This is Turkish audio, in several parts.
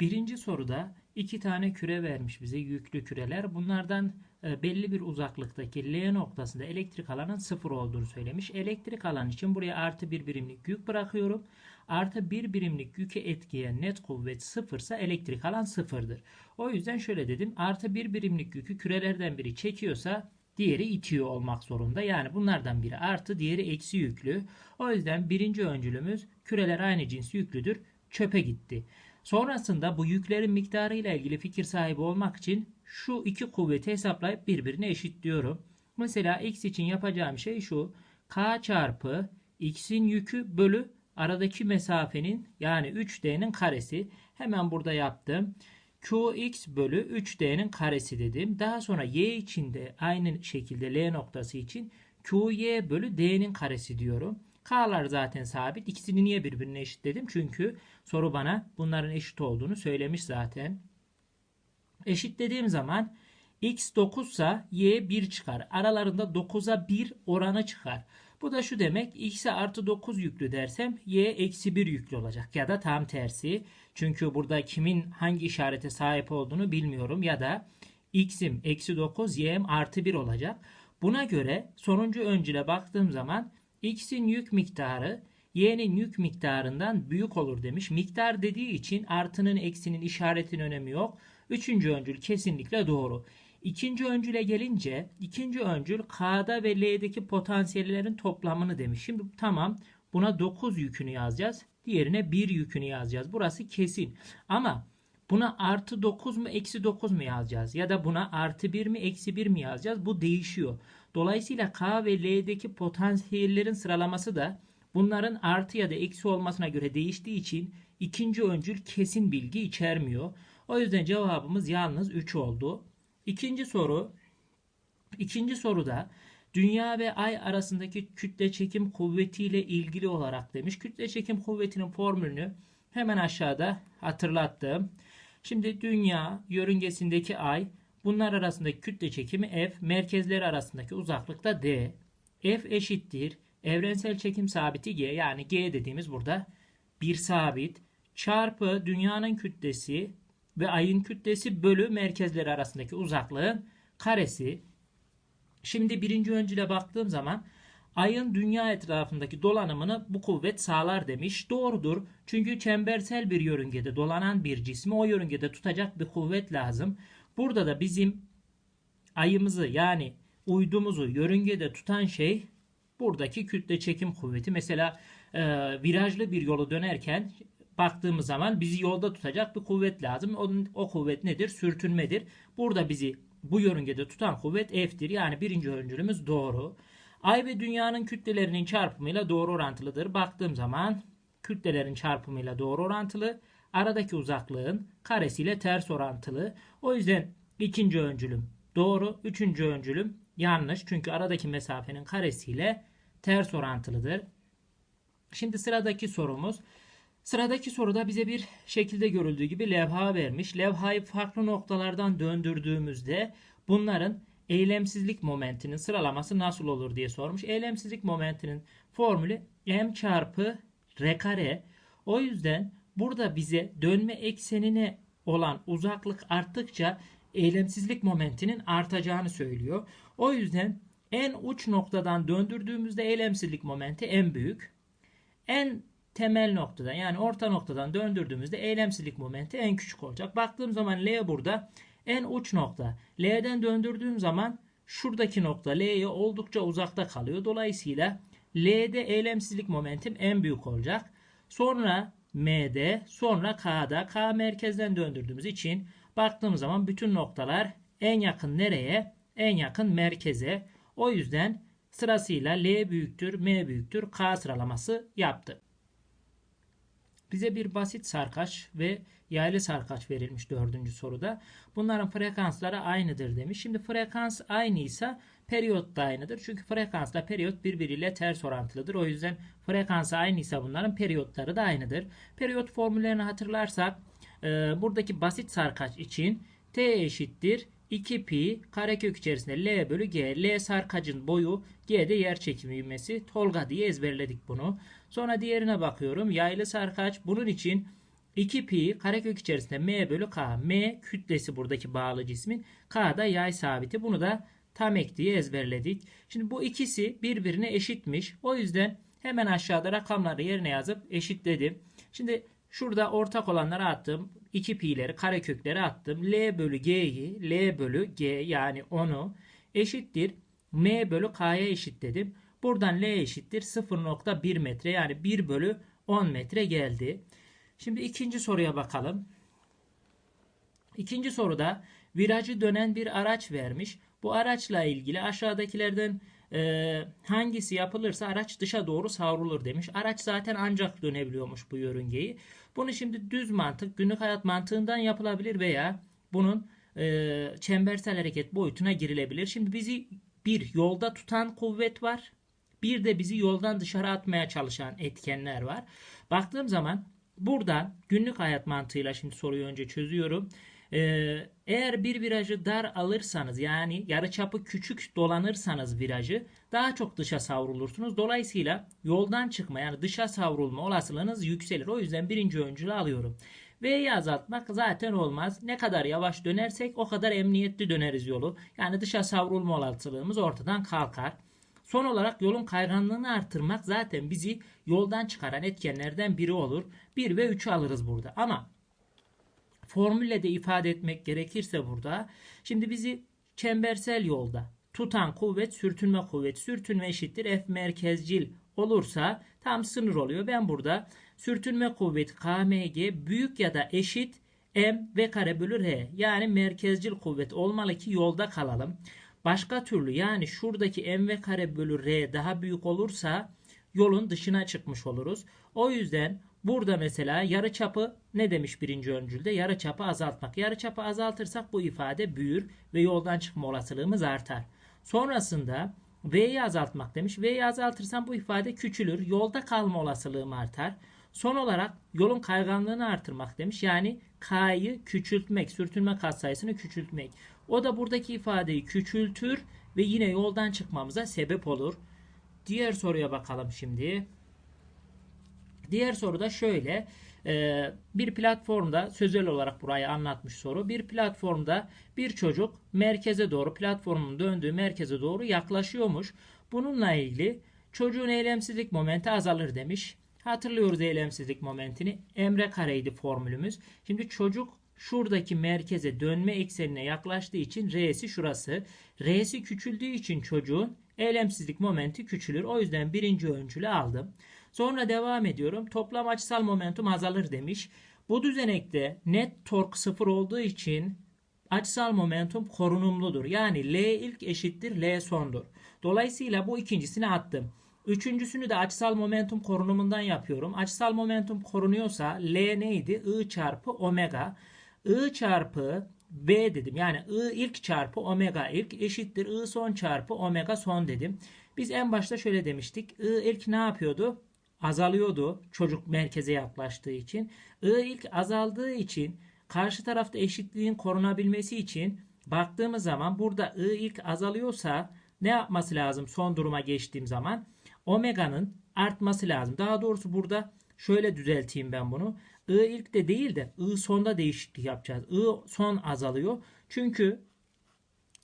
Birinci soruda iki tane küre vermiş bize yüklü küreler. Bunlardan e, belli bir uzaklıktaki L noktasında elektrik alanın sıfır olduğunu söylemiş. Elektrik alan için buraya artı bir birimlik yük bırakıyorum. Artı bir birimlik yükü etkileyen net kuvvet sıfırsa elektrik alan sıfırdır. O yüzden şöyle dedim. Artı bir birimlik yükü kürelerden biri çekiyorsa diğeri itiyor olmak zorunda. Yani bunlardan biri artı diğeri eksi yüklü. O yüzden birinci öncülümüz küreler aynı cins yüklüdür. Çöpe gitti. Sonrasında bu yüklerin miktarı ile ilgili fikir sahibi olmak için şu iki kuvveti hesaplayıp birbirine eşitliyorum. Mesela x için yapacağım şey şu. k çarpı x'in yükü bölü aradaki mesafenin yani 3d'nin karesi. Hemen burada yaptım. qx bölü 3d'nin karesi dedim. Daha sonra y için de aynı şekilde L noktası için qy bölü d'nin karesi diyorum. K'lar zaten sabit. İkisini niye birbirine eşitledim? Çünkü soru bana bunların eşit olduğunu söylemiş zaten. Eşitlediğim zaman x 9 ise y 1 çıkar. Aralarında 9'a 1 oranı çıkar. Bu da şu demek x'e artı 9 yüklü dersem y eksi 1 yüklü olacak. Ya da tam tersi. Çünkü burada kimin hangi işarete sahip olduğunu bilmiyorum. Ya da x'im eksi 9 y'm artı 1 olacak. Buna göre sonuncu öncüle baktığım zaman x'in yük miktarı y'nin yük miktarından büyük olur demiş. Miktar dediği için artının eksinin işaretin önemi yok. Üçüncü öncül kesinlikle doğru. İkinci öncüle gelince ikinci öncül K'da ve L'deki potansiyellerin toplamını demiş. Şimdi tamam buna 9 yükünü yazacağız. Diğerine 1 yükünü yazacağız. Burası kesin. Ama buna artı 9 mu eksi 9 mu yazacağız? Ya da buna artı 1 mi eksi 1 mi yazacağız? Bu değişiyor. Dolayısıyla K ve L'deki potansiyellerin sıralaması da bunların artı ya da eksi olmasına göre değiştiği için ikinci öncül kesin bilgi içermiyor. O yüzden cevabımız yalnız 3 oldu. İkinci soru. İkinci soruda Dünya ve Ay arasındaki kütle çekim kuvvetiyle ilgili olarak demiş. Kütle çekim kuvvetinin formülünü hemen aşağıda hatırlattım. Şimdi Dünya yörüngesindeki Ay bunlar arasındaki kütle çekimi F, merkezleri arasındaki uzaklık da D. F eşittir. Evrensel çekim sabiti G yani G dediğimiz burada bir sabit çarpı dünyanın kütlesi ve ayın kütlesi bölü merkezleri arasındaki uzaklığın karesi. Şimdi birinci öncüle baktığım zaman ayın dünya etrafındaki dolanımını bu kuvvet sağlar demiş. Doğrudur. Çünkü çembersel bir yörüngede dolanan bir cismi o yörüngede tutacak bir kuvvet lazım. Burada da bizim ayımızı yani uydumuzu yörüngede tutan şey buradaki kütle çekim kuvveti. Mesela e, virajlı bir yolu dönerken baktığımız zaman bizi yolda tutacak bir kuvvet lazım. O, o kuvvet nedir? Sürtünmedir. Burada bizi bu yörüngede tutan kuvvet F'tir. Yani birinci öncülümüz doğru. Ay ve dünyanın kütlelerinin çarpımıyla doğru orantılıdır. Baktığım zaman kütlelerin çarpımıyla doğru orantılı. Aradaki uzaklığın karesiyle ters orantılı. O yüzden ikinci öncülüm doğru. Üçüncü öncülüm yanlış. Çünkü aradaki mesafenin karesiyle ters orantılıdır. Şimdi sıradaki sorumuz Sıradaki soruda bize bir şekilde görüldüğü gibi levha vermiş. Levhayı farklı noktalardan döndürdüğümüzde bunların eylemsizlik momentinin sıralaması nasıl olur diye sormuş. Eylemsizlik momentinin formülü m çarpı r kare. O yüzden burada bize dönme eksenine olan uzaklık arttıkça eylemsizlik momentinin artacağını söylüyor. O yüzden en uç noktadan döndürdüğümüzde eylemsizlik momenti en büyük. En temel noktadan yani orta noktadan döndürdüğümüzde eylemsizlik momenti en küçük olacak. Baktığım zaman L burada en uç nokta. L'den döndürdüğüm zaman şuradaki nokta L'ye oldukça uzakta kalıyor. Dolayısıyla L'de eylemsizlik momentim en büyük olacak. Sonra M'de sonra K'da K merkezden döndürdüğümüz için baktığımız zaman bütün noktalar en yakın nereye? En yakın merkeze. O yüzden sırasıyla L büyüktür, M büyüktür, K sıralaması yaptı. Bize bir basit sarkaç ve yaylı sarkaç verilmiş dördüncü soruda. Bunların frekansları aynıdır demiş. Şimdi frekans aynıysa periyot da aynıdır. Çünkü frekansla periyot birbiriyle ters orantılıdır. O yüzden frekansı aynıysa bunların periyotları da aynıdır. Periyot formüllerini hatırlarsak e, buradaki basit sarkaç için t eşittir 2 pi karekök içerisinde L bölü G. L sarkacın boyu G'de yer çekimi ivmesi. Tolga diye ezberledik bunu. Sonra diğerine bakıyorum. Yaylı sarkaç bunun için 2 pi karekök içerisinde m bölü k. m kütlesi buradaki bağlı cismin. k da yay sabiti. Bunu da tam ek diye ezberledik. Şimdi bu ikisi birbirine eşitmiş. O yüzden hemen aşağıda rakamları yerine yazıp eşitledim. Şimdi şurada ortak olanları attım. 2 pi'leri karekökleri attım. L bölü G'yi L bölü G yani onu eşittir. M bölü K'ya eşitledim. Buradan L eşittir 0.1 metre yani 1 bölü 10 metre geldi. Şimdi ikinci soruya bakalım. İkinci soruda virajı dönen bir araç vermiş. Bu araçla ilgili aşağıdakilerden e, hangisi yapılırsa araç dışa doğru savrulur demiş. Araç zaten ancak dönebiliyormuş bu yörüngeyi. Bunu şimdi düz mantık, günlük hayat mantığından yapılabilir veya bunun e, çembersel hareket boyutuna girilebilir. Şimdi bizi bir yolda tutan kuvvet var. Bir de bizi yoldan dışarı atmaya çalışan etkenler var. Baktığım zaman buradan günlük hayat mantığıyla şimdi soruyu önce çözüyorum. Ee, eğer bir virajı dar alırsanız yani yarıçapı küçük dolanırsanız virajı daha çok dışa savrulursunuz. Dolayısıyla yoldan çıkma yani dışa savrulma olasılığınız yükselir. O yüzden birinci öncülü alıyorum. V'yi azaltmak zaten olmaz. Ne kadar yavaş dönersek o kadar emniyetli döneriz yolu. Yani dışa savrulma olasılığımız ortadan kalkar. Son olarak yolun kayganlığını artırmak zaten bizi yoldan çıkaran etkenlerden biri olur. 1 ve 3'ü alırız burada. Ama formülle de ifade etmek gerekirse burada şimdi bizi çembersel yolda tutan kuvvet sürtünme kuvvet sürtünme eşittir F merkezcil olursa tam sınır oluyor. Ben burada sürtünme kuvveti KMG büyük ya da eşit M v kare bölü R yani merkezcil kuvvet olmalı ki yolda kalalım. Başka türlü yani şuradaki M v kare bölü R daha büyük olursa yolun dışına çıkmış oluruz. O yüzden burada mesela yarı çapı ne demiş birinci öncülde? Yarı çapı azaltmak. Yarı çapı azaltırsak bu ifade büyür ve yoldan çıkma olasılığımız artar. Sonrasında V'yi azaltmak demiş. V'yi azaltırsam bu ifade küçülür. Yolda kalma olasılığım artar. Son olarak yolun kayganlığını artırmak demiş. Yani K'yı küçültmek, sürtünme katsayısını küçültmek. O da buradaki ifadeyi küçültür ve yine yoldan çıkmamıza sebep olur. Diğer soruya bakalım şimdi. Diğer soru da şöyle. Ee, bir platformda sözel olarak burayı anlatmış soru. Bir platformda bir çocuk merkeze doğru platformun döndüğü merkeze doğru yaklaşıyormuş. Bununla ilgili çocuğun eylemsizlik momenti azalır demiş. Hatırlıyoruz eylemsizlik momentini. Emre kareydi formülümüz. Şimdi çocuk şuradaki merkeze dönme eksenine yaklaştığı için R'si şurası. R'si küçüldüğü için çocuğun eylemsizlik momenti küçülür. O yüzden birinci öncülü aldım. Sonra devam ediyorum. Toplam açısal momentum azalır demiş. Bu düzenekte net tork sıfır olduğu için açısal momentum korunumludur. Yani L ilk eşittir L sondur. Dolayısıyla bu ikincisini attım. Üçüncüsünü de açısal momentum korunumundan yapıyorum. Açısal momentum korunuyorsa L neydi? I çarpı omega. I çarpı B dedim. Yani I ilk çarpı omega ilk eşittir I son çarpı omega son dedim. Biz en başta şöyle demiştik. I ilk ne yapıyordu? Azalıyordu çocuk merkeze yaklaştığı için. I ilk azaldığı için karşı tarafta eşitliğin korunabilmesi için baktığımız zaman burada I ilk azalıyorsa ne yapması lazım son duruma geçtiğim zaman? Omega'nın artması lazım. Daha doğrusu burada şöyle düzelteyim ben bunu. I ilk de değil de I sonda değişiklik yapacağız. I son azalıyor. Çünkü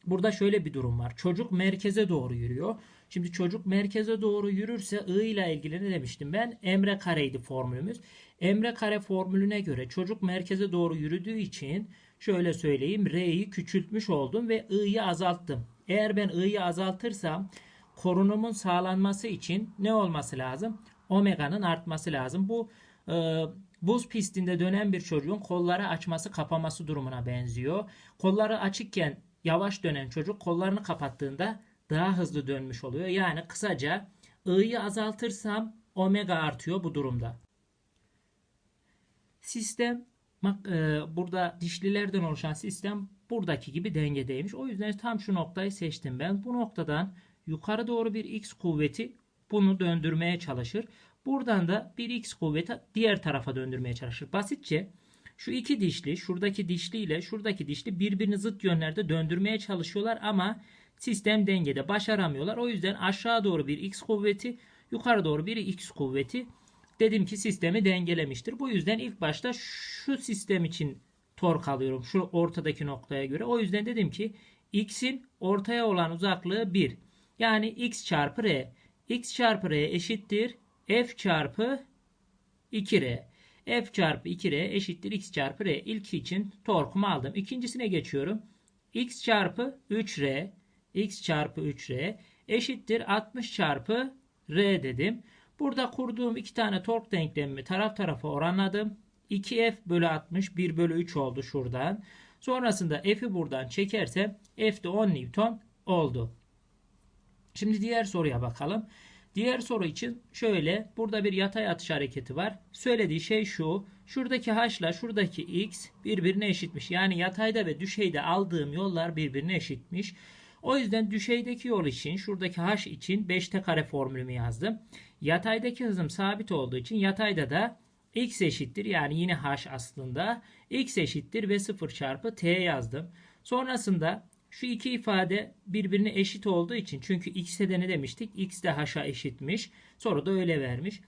burada şöyle bir durum var. Çocuk merkeze doğru yürüyor. Şimdi çocuk merkeze doğru yürürse I ile ilgili ne demiştim ben? Emre kareydi formülümüz. Emre kare formülüne göre çocuk merkeze doğru yürüdüğü için şöyle söyleyeyim R'yi küçültmüş oldum ve I'yi azalttım. Eğer ben I'yi azaltırsam korunumun sağlanması için ne olması lazım? Omega'nın artması lazım. Bu e, buz pistinde dönen bir çocuğun kolları açması kapaması durumuna benziyor. Kolları açıkken yavaş dönen çocuk kollarını kapattığında daha hızlı dönmüş oluyor. Yani kısaca I'yi azaltırsam omega artıyor bu durumda. Sistem e, burada dişlilerden oluşan sistem buradaki gibi dengedeymiş. O yüzden tam şu noktayı seçtim ben. Bu noktadan yukarı doğru bir x kuvveti bunu döndürmeye çalışır. Buradan da bir x kuvveti diğer tarafa döndürmeye çalışır. Basitçe şu iki dişli, şuradaki dişli ile şuradaki dişli birbirini zıt yönlerde döndürmeye çalışıyorlar ama sistem dengede başaramıyorlar. O yüzden aşağı doğru bir x kuvveti, yukarı doğru bir x kuvveti dedim ki sistemi dengelemiştir. Bu yüzden ilk başta şu sistem için tork alıyorum. Şu ortadaki noktaya göre. O yüzden dedim ki x'in ortaya olan uzaklığı 1. Yani x çarpı r. x çarpı r eşittir f çarpı 2r. f çarpı 2r eşittir x çarpı r. İlk için torkumu aldım. İkincisine geçiyorum. x çarpı 3r x çarpı 3r eşittir 60 çarpı r dedim. Burada kurduğum iki tane tork denklemimi taraf tarafa oranladım. 2f bölü 60 1 bölü 3 oldu şuradan. Sonrasında f'i buradan çekersem f de 10 Newton oldu. Şimdi diğer soruya bakalım. Diğer soru için şöyle burada bir yatay atış hareketi var. Söylediği şey şu. Şuradaki h ile şuradaki x birbirine eşitmiş. Yani yatayda ve düşeyde aldığım yollar birbirine eşitmiş. O yüzden düşeydeki yol için şuradaki h için 5'te kare formülümü yazdım. Yataydaki hızım sabit olduğu için yatayda da x eşittir yani yine h aslında x eşittir ve 0 çarpı t yazdım. Sonrasında şu iki ifade birbirine eşit olduğu için çünkü x'e de ne demiştik? x de h'a eşitmiş. Soru da öyle vermiş.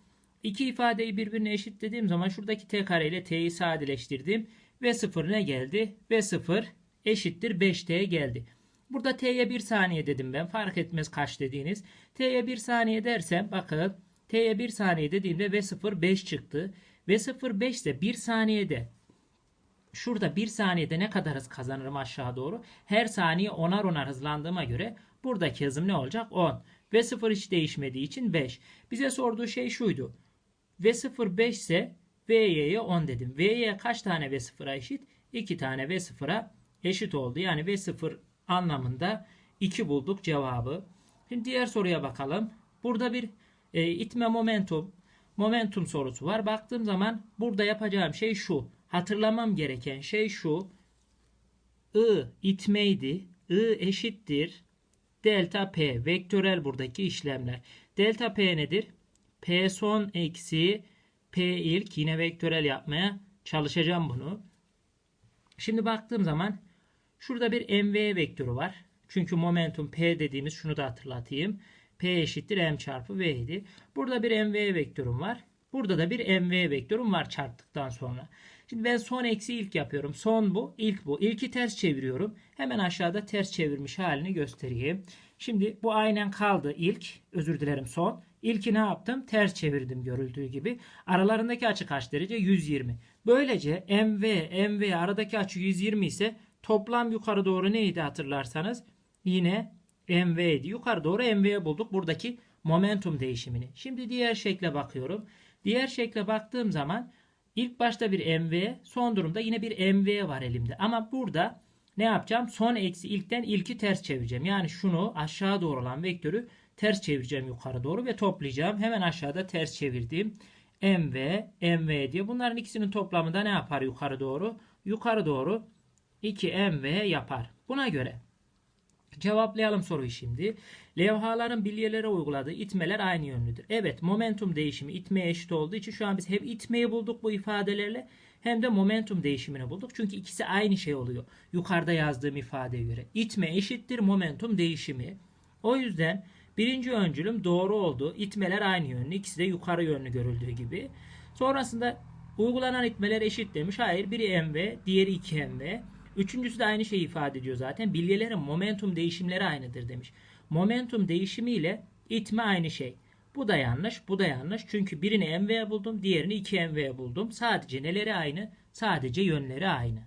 İki ifadeyi birbirine eşit dediğim zaman şuradaki t kare ile t'yi sadeleştirdim. Ve 0 ne geldi? Ve 0 eşittir 5t geldi. Burada t'ye 1 saniye dedim ben. Fark etmez kaç dediğiniz. t'ye 1 saniye dersem bakın t'ye 1 saniye dediğimde v 0 5 çıktı. v 0 5 ise 1 saniyede şurada 1 saniyede ne kadar hız kazanırım aşağı doğru? Her saniye onar onar hızlandığıma göre buradaki hızım ne olacak? 10. V 0 hiç değişmediği için 5. Bize sorduğu şey şuydu. V 0 5 ise V'ye 10 dedim. V'ye kaç tane V 0'a eşit? 2 tane V 0'a eşit oldu. Yani V 0 anlamında 2 bulduk cevabı. Şimdi diğer soruya bakalım. Burada bir e, itme momentum momentum sorusu var. Baktığım zaman burada yapacağım şey şu. Hatırlamam gereken şey şu. I itmeydi. I eşittir. Delta P. Vektörel buradaki işlemler. Delta P nedir? P son eksi P ilk. Yine vektörel yapmaya çalışacağım bunu. Şimdi baktığım zaman şurada bir mv vektörü var. Çünkü momentum P dediğimiz şunu da hatırlatayım. P eşittir m çarpı v idi. Burada bir mv vektörüm var. Burada da bir mv vektörüm var çarptıktan sonra. Şimdi ben son eksi ilk yapıyorum. Son bu, ilk bu. İlki ters çeviriyorum. Hemen aşağıda ters çevirmiş halini göstereyim. Şimdi bu aynen kaldı ilk. Özür dilerim son. İlki ne yaptım? Ters çevirdim görüldüğü gibi. Aralarındaki açı kaç derece? 120. Böylece MV, MV aradaki açı 120 ise toplam yukarı doğru neydi hatırlarsanız? Yine MV'ydi. Yukarı doğru MV'ye bulduk buradaki momentum değişimini. Şimdi diğer şekle bakıyorum. Diğer şekle baktığım zaman ilk başta bir MV, son durumda yine bir MV var elimde. Ama burada ne yapacağım? Son eksi ilkten ilki ters çevireceğim. Yani şunu aşağı doğru olan vektörü ters çevireceğim yukarı doğru ve toplayacağım. Hemen aşağıda ters çevirdiğim MV, MV diye. Bunların ikisinin toplamında ne yapar yukarı doğru? Yukarı doğru 2 MV yapar. Buna göre Cevaplayalım soruyu şimdi. Levhaların bilyelere uyguladığı itmeler aynı yönlüdür. Evet momentum değişimi itmeye eşit olduğu için şu an biz hem itmeyi bulduk bu ifadelerle hem de momentum değişimini bulduk. Çünkü ikisi aynı şey oluyor. Yukarıda yazdığım ifadeye göre. İtme eşittir momentum değişimi. O yüzden birinci öncülüm doğru oldu. İtmeler aynı yönlü. İkisi de yukarı yönlü görüldüğü gibi. Sonrasında uygulanan itmeler eşit demiş. Hayır biri mv diğeri 2 mv. Üçüncüsü de aynı şeyi ifade ediyor zaten. Bilyelerin momentum değişimleri aynıdır demiş. Momentum değişimi ile itme aynı şey. Bu da yanlış, bu da yanlış. Çünkü birini mv buldum, diğerini 2 mv buldum. Sadece neleri aynı? Sadece yönleri aynı.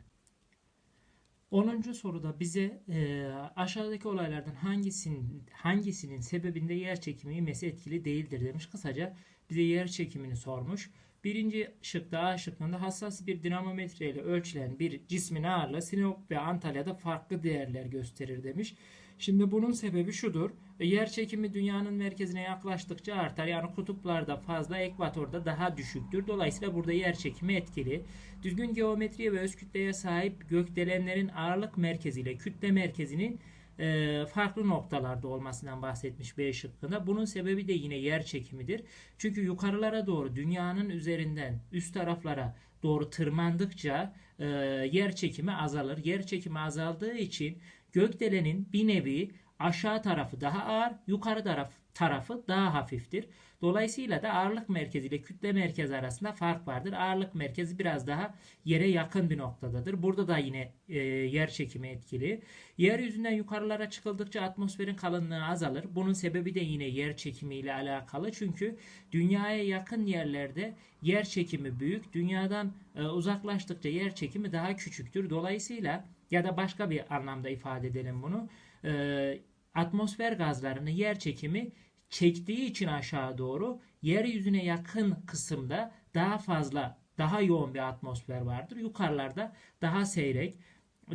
10. soruda bize e, aşağıdaki olaylardan hangisinin hangisinin sebebinde yer çekimi ivmesi etkili değildir demiş. Kısaca bize yer çekimini sormuş. Birinci şıkta A şıkkında hassas bir dinamometre ile ölçülen bir cismin ağırlığı Sinop ve Antalya'da farklı değerler gösterir demiş. Şimdi bunun sebebi şudur. Yer çekimi dünyanın merkezine yaklaştıkça artar. Yani kutuplarda fazla, ekvatorda daha düşüktür. Dolayısıyla burada yer çekimi etkili. Düzgün geometriye ve öz kütleye sahip gökdelenlerin ağırlık merkeziyle kütle merkezinin e, farklı noktalarda olmasından bahsetmiş B şıkkında. Bunun sebebi de yine yer çekimidir. Çünkü yukarılara doğru dünyanın üzerinden üst taraflara doğru tırmandıkça e, yer çekimi azalır. Yer çekimi azaldığı için gökdelenin bir nevi aşağı tarafı daha ağır, yukarı taraf, tarafı daha hafiftir. Dolayısıyla da ağırlık merkezi ile kütle merkezi arasında fark vardır. Ağırlık merkezi biraz daha yere yakın bir noktadadır. Burada da yine e, yer çekimi etkili. Yeryüzünden yukarılara çıkıldıkça atmosferin kalınlığı azalır. Bunun sebebi de yine yer çekimi ile alakalı. Çünkü dünyaya yakın yerlerde yer çekimi büyük. Dünyadan e, uzaklaştıkça yer çekimi daha küçüktür. Dolayısıyla ya da başka bir anlamda ifade edelim bunu. E, atmosfer gazlarını yer çekimi çektiği için aşağı doğru yeryüzüne yakın kısımda daha fazla daha yoğun bir atmosfer vardır. Yukarılarda daha seyrek.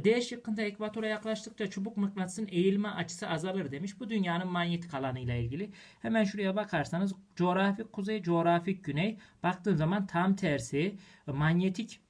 D şıkkında ekvatora yaklaştıkça çubuk mıknatısın eğilme açısı azalır demiş. Bu dünyanın manyetik alanı ile ilgili. Hemen şuraya bakarsanız coğrafik kuzey, coğrafik güney. Baktığın zaman tam tersi. Manyetik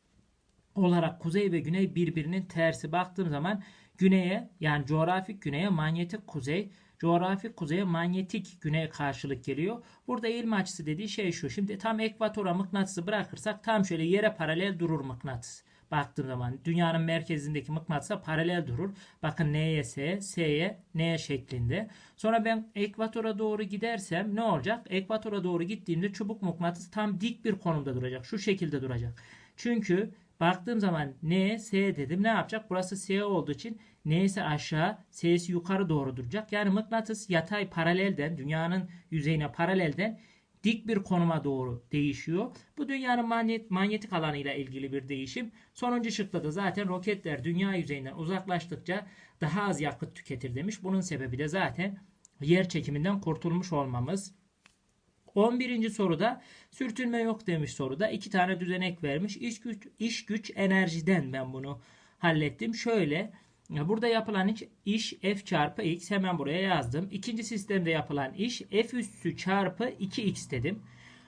olarak kuzey ve güney birbirinin tersi. Baktığım zaman güneye yani coğrafik güneye manyetik kuzey, coğrafik kuzeye manyetik güneye karşılık geliyor. Burada eğilme açısı dediği şey şu. Şimdi tam ekvatora mıknatısı bırakırsak tam şöyle yere paralel durur mıknatıs. Baktığım zaman dünyanın merkezindeki mıknatısa paralel durur. Bakın N'ye S, S'ye N şeklinde. Sonra ben ekvatora doğru gidersem ne olacak? Ekvatora doğru gittiğimde çubuk mıknatıs tam dik bir konumda duracak. Şu şekilde duracak. Çünkü baktığım zaman N, S dedim. Ne yapacak? Burası S olduğu için N'si aşağı, S'si yukarı doğru duracak. Yani mıknatıs yatay paralelden, dünyanın yüzeyine paralelden dik bir konuma doğru değişiyor. Bu dünyanın manyet, manyetik alanıyla ilgili bir değişim. Sonuncu şıkta da zaten roketler dünya yüzeyinden uzaklaştıkça daha az yakıt tüketir demiş. Bunun sebebi de zaten yer çekiminden kurtulmuş olmamız. 11. soruda sürtünme yok demiş soruda. iki tane düzenek vermiş. İş güç, iş güç enerjiden ben bunu hallettim. Şöyle burada yapılan iş, F çarpı X hemen buraya yazdım. İkinci sistemde yapılan iş F üssü çarpı 2X dedim.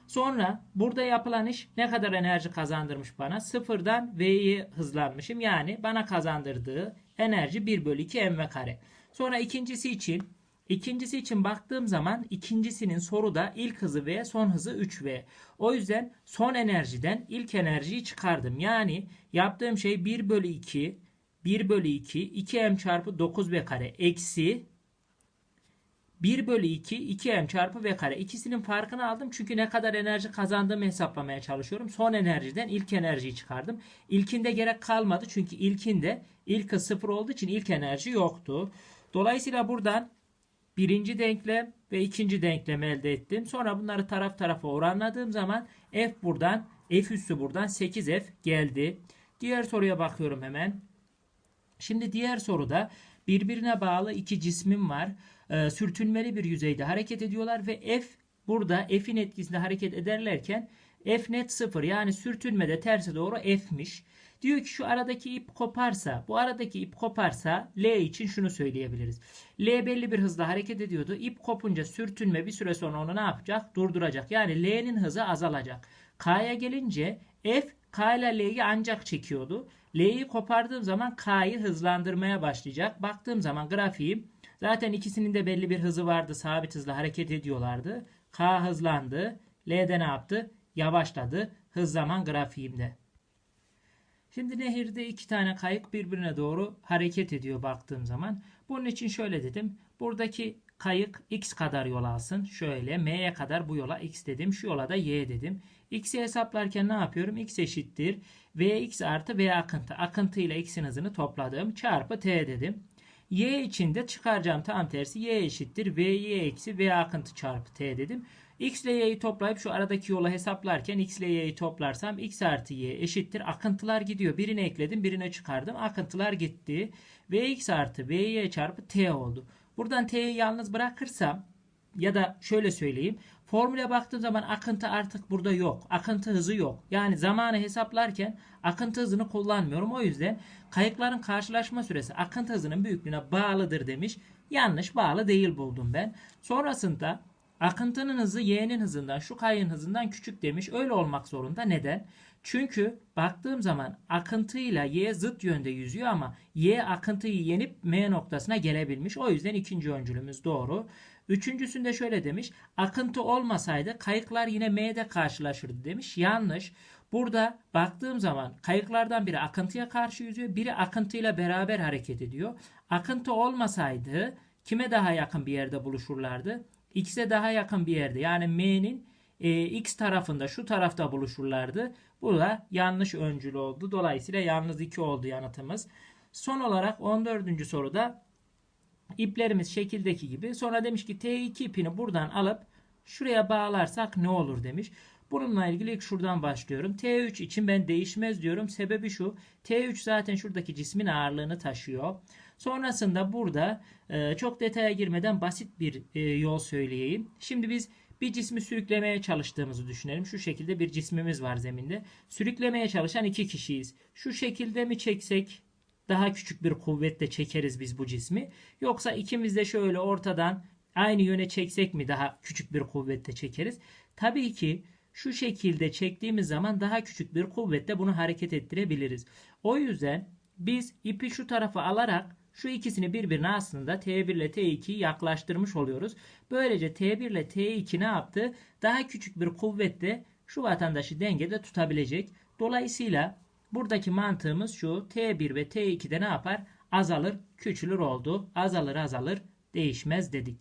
Sonra burada yapılan iş ne kadar enerji kazandırmış bana? Sıfırdan V'ye hızlanmışım. Yani bana kazandırdığı enerji 1 bölü 2 mv kare. Sonra ikincisi için İkincisi için baktığım zaman ikincisinin soruda ilk hızı V, son hızı 3V. O yüzden son enerjiden ilk enerjiyi çıkardım. Yani yaptığım şey 1 bölü 2, 1 bölü 2, 2M çarpı 9V kare eksi 1 bölü 2, 2M çarpı V kare. İkisinin farkını aldım çünkü ne kadar enerji kazandığımı hesaplamaya çalışıyorum. Son enerjiden ilk enerjiyi çıkardım. İlkinde gerek kalmadı çünkü ilkinde ilk hız 0 olduğu için ilk enerji yoktu. Dolayısıyla buradan birinci denklem ve ikinci denklemi elde ettim. Sonra bunları taraf tarafa oranladığım zaman f buradan f üssü buradan 8f geldi. Diğer soruya bakıyorum hemen. Şimdi diğer soruda birbirine bağlı iki cismim var. Ee, sürtünmeli bir yüzeyde hareket ediyorlar ve f burada f'in etkisinde hareket ederlerken f net 0 yani sürtünmede terse doğru f'miş. Diyor ki şu aradaki ip koparsa, bu aradaki ip koparsa L için şunu söyleyebiliriz. L belli bir hızla hareket ediyordu. İp kopunca sürtünme bir süre sonra onu ne yapacak? Durduracak. Yani L'nin hızı azalacak. K'ya gelince F K ile L'yi ancak çekiyordu. L'yi kopardığım zaman K'yı hızlandırmaya başlayacak. Baktığım zaman grafiğim zaten ikisinin de belli bir hızı vardı. Sabit hızla hareket ediyorlardı. K hızlandı. L'de ne yaptı? Yavaşladı. Hız zaman grafiğimde. Şimdi nehirde iki tane kayık birbirine doğru hareket ediyor baktığım zaman. Bunun için şöyle dedim. Buradaki kayık x kadar yol alsın. Şöyle m'ye kadar bu yola x dedim. Şu yola da y dedim. x'i hesaplarken ne yapıyorum? x eşittir. vx artı v akıntı. Akıntı ile x'in hızını topladım. Çarpı t dedim. y için de çıkaracağım tam tersi. y eşittir. vy eksi v akıntı çarpı t dedim. X ile y'yi toplayıp şu aradaki yola hesaplarken x ile y'yi toplarsam x artı y eşittir. Akıntılar gidiyor. Birini ekledim birine çıkardım. Akıntılar gitti. Vx artı vy çarpı t oldu. Buradan t'yi yalnız bırakırsam ya da şöyle söyleyeyim. Formüle baktığım zaman akıntı artık burada yok. Akıntı hızı yok. Yani zamanı hesaplarken akıntı hızını kullanmıyorum. O yüzden kayıkların karşılaşma süresi akıntı hızının büyüklüğüne bağlıdır demiş. Yanlış bağlı değil buldum ben. Sonrasında Akıntının hızı y'nin hızından şu kayın hızından küçük demiş. Öyle olmak zorunda. Neden? Çünkü baktığım zaman akıntıyla y zıt yönde yüzüyor ama y akıntıyı yenip m noktasına gelebilmiş. O yüzden ikinci öncülümüz doğru. Üçüncüsünde şöyle demiş. Akıntı olmasaydı kayıklar yine m'de karşılaşırdı demiş. Yanlış. Burada baktığım zaman kayıklardan biri akıntıya karşı yüzüyor. Biri akıntıyla beraber hareket ediyor. Akıntı olmasaydı kime daha yakın bir yerde buluşurlardı? X'e daha yakın bir yerde. Yani M'nin e, X tarafında şu tarafta buluşurlardı. Bu da yanlış öncül oldu. Dolayısıyla yalnız 2 oldu yanıtımız. Son olarak 14. soruda iplerimiz şekildeki gibi. Sonra demiş ki T2 ipini buradan alıp şuraya bağlarsak ne olur demiş. Bununla ilgili ilk şuradan başlıyorum. T3 için ben değişmez diyorum. Sebebi şu. T3 zaten şuradaki cismin ağırlığını taşıyor. Sonrasında burada e, çok detaya girmeden basit bir e, yol söyleyeyim. Şimdi biz bir cismi sürüklemeye çalıştığımızı düşünelim. Şu şekilde bir cismimiz var zeminde. Sürüklemeye çalışan iki kişiyiz. Şu şekilde mi çeksek daha küçük bir kuvvetle çekeriz biz bu cismi. Yoksa ikimiz de şöyle ortadan aynı yöne çeksek mi daha küçük bir kuvvetle çekeriz? Tabii ki şu şekilde çektiğimiz zaman daha küçük bir kuvvetle bunu hareket ettirebiliriz. O yüzden biz ipi şu tarafa alarak şu ikisini birbirine aslında T1 ile T2'yi yaklaştırmış oluyoruz. Böylece T1 ile T2 ne yaptı? Daha küçük bir kuvvetle şu vatandaşı dengede tutabilecek. Dolayısıyla buradaki mantığımız şu. T1 ve T2'de ne yapar? Azalır, küçülür oldu. Azalır azalır değişmez dedik.